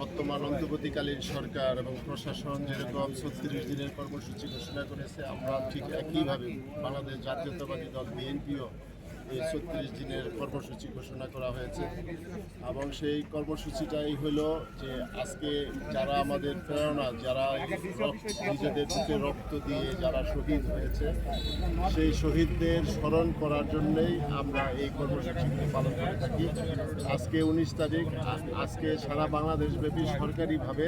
বর্তমান অন্তর্বর্তীকালীন সরকার এবং প্রশাসন যেরকম ছত্রিশ দিনের কর্মসূচি ঘোষণা করেছে, আমরা ঠিক একইভাবে বাংলাদেশ জাতীয়তাবাদী দল, বিএনপিও ছত্রিশ দিনের কর্মসূচি ঘোষণা করা হয়েছে। এবং সেই কর্মসূচিটাই হলো যে আজকে যারা আমাদের প্রেরণা, যারা নিজেদের বুকে রক্ত দিয়ে যারা শহীদ হয়েছে, সেই শহীদদের স্মরণ করার জন্যেই আমরা এই কর্মসূচিটি পালন করে থাকি। আজকে উনিশ তারিখ, আজকে সারা বাংলাদেশব্যাপী সরকারিভাবে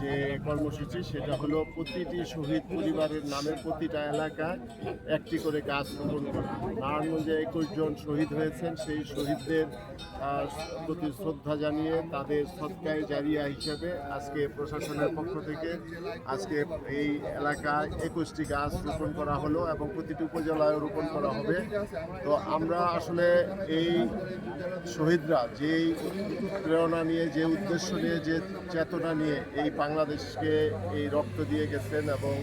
যে কর্মসূচি, সেটা হলো প্রতিটি শহীদ পরিবারের নামে প্রতিটা এলাকায় একটি করে গাছ রোপণ করা। নারায়ণগঞ্জে একুশ জন শহীদ হয়েছেন। সেই শহীদদের প্রতি শ্রদ্ধা জানিয়ে তাদের সৎকায় জারিয়া হিসেবে আজকে প্রশাসনের পক্ষ থেকে আজকে এই এলাকায় একুশটি গাছ রোপণ করা হলো এবং প্রতিটি উপজেলায় রোপণ করা হবে। তো আমরা আসলে এই শহীদরা যেই প্রেরণা নিয়ে, যে উদ্দেশ্য নিয়ে, যে চেতনা নিয়ে এই বাংলাদেশকে এই রক্ত দিয়ে গেছেন এবং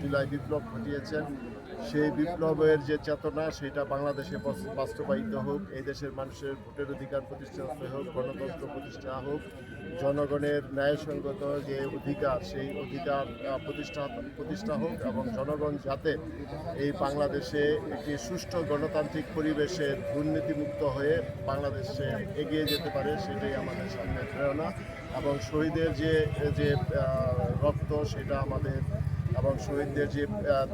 জুলাই বিপ্লব ঘটিয়েছেন সেই বিপ্লবের যে চেতনা, সেটা বাংলাদেশে বাস্তবায়িত হোক, এই দেশের মানুষের ভোটের অধিকার প্রতিষ্ঠা হোক, গণতন্ত্র প্রতিষ্ঠা হোক, জনগণের ন্যায়সঙ্গত যে অধিকার, সেই অধিকার প্রতিষ্ঠা প্রতিষ্ঠা হোক এবং জনগণ যাতে এই বাংলাদেশে একটি সুষ্ঠু গণতান্ত্রিক পরিবেশে দুর্নীতিমুক্ত হয়ে বাংলাদেশে এগিয়ে যেতে পারে, সেটাই আমাদের সামনে প্রেরণা এবং শহীদের যে যে রক্ত, সেটা আমাদের এবং শহীদদের যে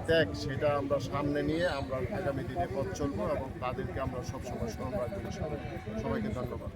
ত্যাগ, সেটা আমরা সামনে নিয়ে আমরা আগামী দিনে পথ চলবো এবং তাদেরকে আমরা সবসময় স্মরণ রাখব সবাইকে ধন্যবাদ।